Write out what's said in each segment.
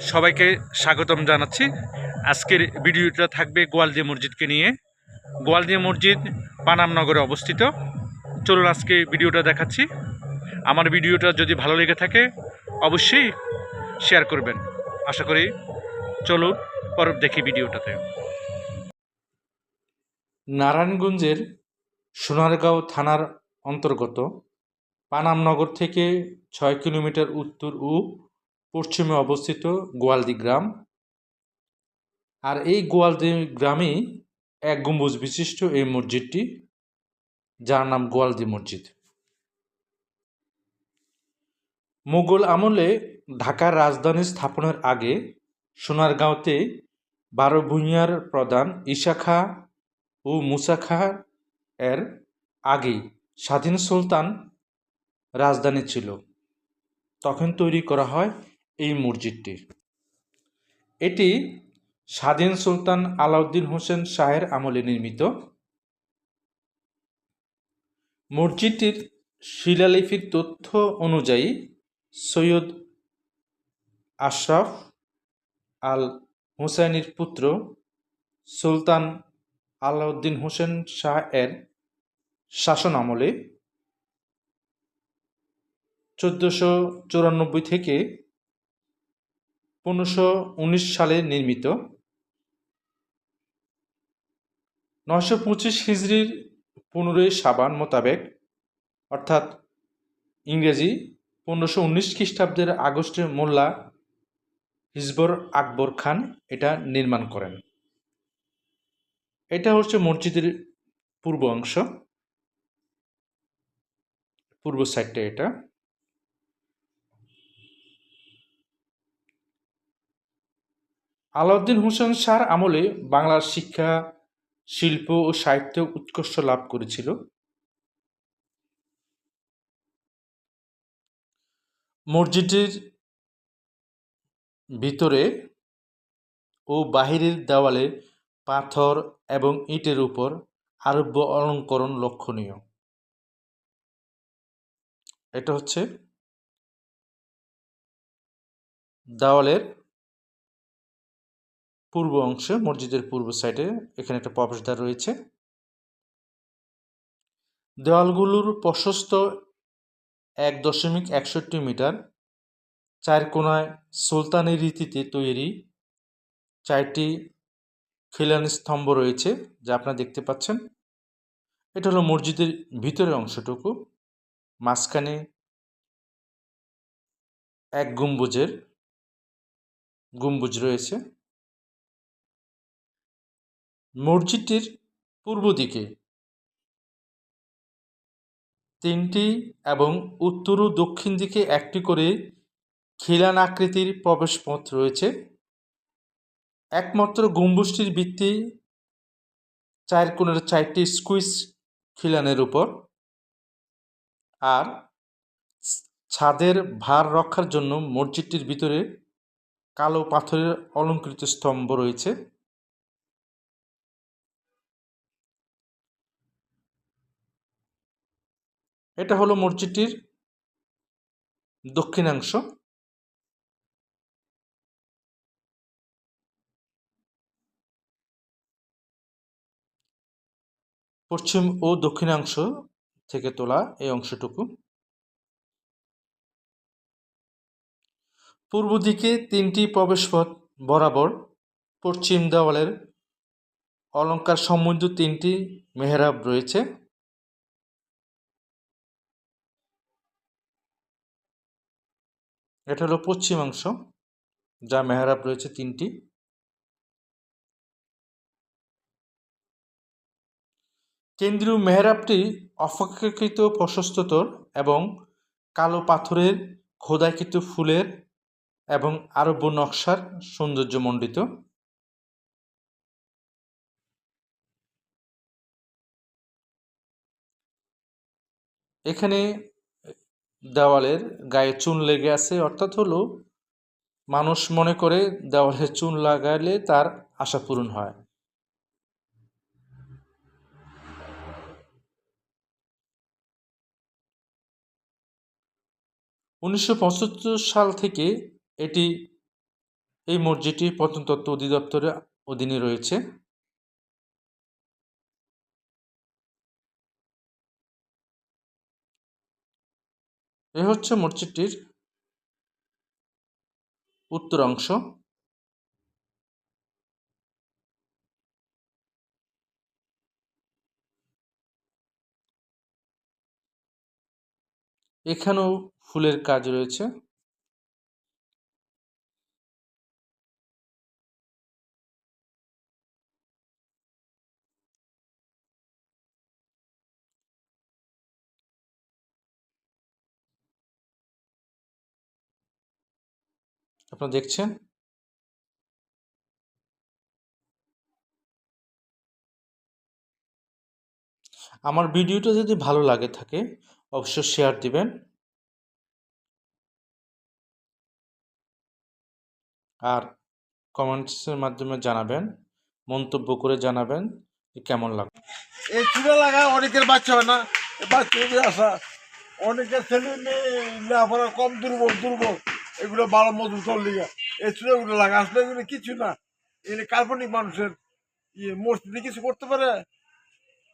সবাইকে স্বাগতম জানাচ্ছি। আজকের ভিডিওটা থাকবে গোয়ালদিয়া মসজিদকে নিয়ে। গোয়ালদিয়া মসজিদ পানামনগরে অবস্থিত। চলুন আজকে ভিডিওটা দেখাচ্ছি। আমার ভিডিওটা যদি ভালো লেগে থাকে, অবশ্যই শেয়ার করবেন। আশা করি চলুন পর দেখি ভিডিওটাতে। নারায়ণগঞ্জের সোনারগাঁও থানার অন্তর্গত পানামনগর থেকে ছয় কিলোমিটার উত্তর ও পশ্চিমে অবস্থিত গোয়ালদি গ্রাম। আর এই গোয়ালদি গ্রামেই এক গম্বুজ বিশিষ্ট এই মসজিদটি, যার নাম গোয়ালদি মসজিদ। মুঘল আমলে ঢাকার রাজধানী স্থাপনের আগে সোনারগাঁওতে বারো ভূঁইয়ার প্রধান ঈশা খাঁ ও মুসা খাঁ এর আগেই স্বাধীন সুলতান রাজধানী ছিল। তখন তৈরি করা হয় এই মসজিদটি। এটি স্বাধীন সুলতান আলাউদ্দিন হোসেন শাহের আমলে নির্মিত। মসজিদটির শিলালিপির তথ্য অনুযায়ী সৈয়দ আশরাফ আল হুসাইনের পুত্র সুলতান আলাউদ্দিন হোসেন শাহ এর শাসন আমলে চোদ্দোশো চুরানব্বই থেকে পনেরোশো সালে নির্মিত। নয়শো পঁচিশ হিজড়ির পনেরোই সাবান মোতাবেক, অর্থাৎ ইংরেজি পনেরোশো উনিশ খ্রিস্টাব্দের আগস্টে মোল্লা হিজবর আকবর খান এটা নির্মাণ করেন। এটা হচ্ছে মসজিদের পূর্ব অংশ, পূর্ব সাইডটা এটা। আলাউদ্দিন হোসেন শাহর আমলে বাংলার শিক্ষা, শিল্প ও সাহিত্য উৎকর্ষ লাভ করেছিল। মসজিদের ভিতরে ও বাহিরের দেওয়ালে পাথর এবং ইটের উপর আরব্য অলঙ্করণ লক্ষণীয়। এটা হচ্ছে দেওয়ালের পূর্ব অংশে, মসজিদের পূর্ব সাইডে এখানে একটা প্রবেশদ্বার রয়েছে। দেওয়ালগুলোর প্রশস্ত এক দশমিক একষট্টি মিটার, চার কোনায় সুলতানি রীতিতে তৈরি চারটি খিলানি স্তম্ভ রয়েছে, যা আপনারা দেখতে পাচ্ছেন। এটা হলো মসজিদের ভিতরের অংশটুকু, মাঝখানে এক গম্বুজের গম্বুজ রয়েছে। মসজিদটির পূর্ব দিকে। তিনটি এবং উত্তর ও দক্ষিণ দিকে একটি করে খিলান আকৃতির প্রবেশপথ রয়েছে। একমাত্র গম্বুজটির ভিত্তি চার কোণের চারটি স্কুইস খিলানের উপর। আর ছাদের ভার রক্ষার জন্য মসজিদটির ভিতরে কালো পাথরের অলঙ্কৃত স্তম্ভ রয়েছে। এটা হলো মসজিদটির দক্ষিণাংশ। পশ্চিম ও দক্ষিণাংশ থেকে তোলা এই অংশটুকু। পূর্ব দিকে তিনটি প্রবেশপথ বরাবর পশ্চিম দেওয়ালের অলঙ্কার সম্বন্ধ তিনটি মেহরাব রয়েছে। এটা হলো পশ্চিমাংশ যা মেহরাব রয়েছে তিনটি। কেন্দ্রীয় মেহরাবটি অপেক্ষাকৃত প্রশস্ততর এবং কালো পাথরের, খোদাইকৃত ফুলের এবং আরব্য নকশার সৌন্দর্যমণ্ডিত। এখানে দেওয়ালের গায়ে চুন লেগে আছে, অর্থাৎ হলো মানুষ মনে করে দেওয়ালে চুন লাগালে তার আশা পূরণ হয়। উনিশশো সাল থেকে এটি, এই মসজিদটি প্রত্নতত্ত্ব অধিদপ্তরের অধীনে রয়েছে। এ হচ্ছে মসজিদটির উত্তর অংশ। এখানেও ফুলের কাজ রয়েছে। আপনারা দেখছেন? আমার ভিডিওটা যদি ভালো লাগে থাকে, অবশ্যই শেয়ার দিবেন। আর কমেন্টসের মাধ্যমে জানাবেন, মন্তব্য করে জানাবেন কেমন লাগবে এই চুলা লাগা অনেকের বাচ্চা হয় না। বাচ্চা আসা, অনেকের ছেলে মেয়ে কম, দুর্বল দুর্বল। এগুলো বারো মজুর চল লিগা। এই চুলাগুলো লাগা, আসলে এগুলো কিছু না। এগুলো কাল্পনিক মানুষের ইয়ে মসজিদে কিছু করতে পারে,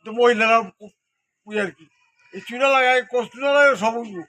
তো মহিলারা ওই আর কি। এই চুনা লাগায়, কষ্ট না লাগে সব হইবো।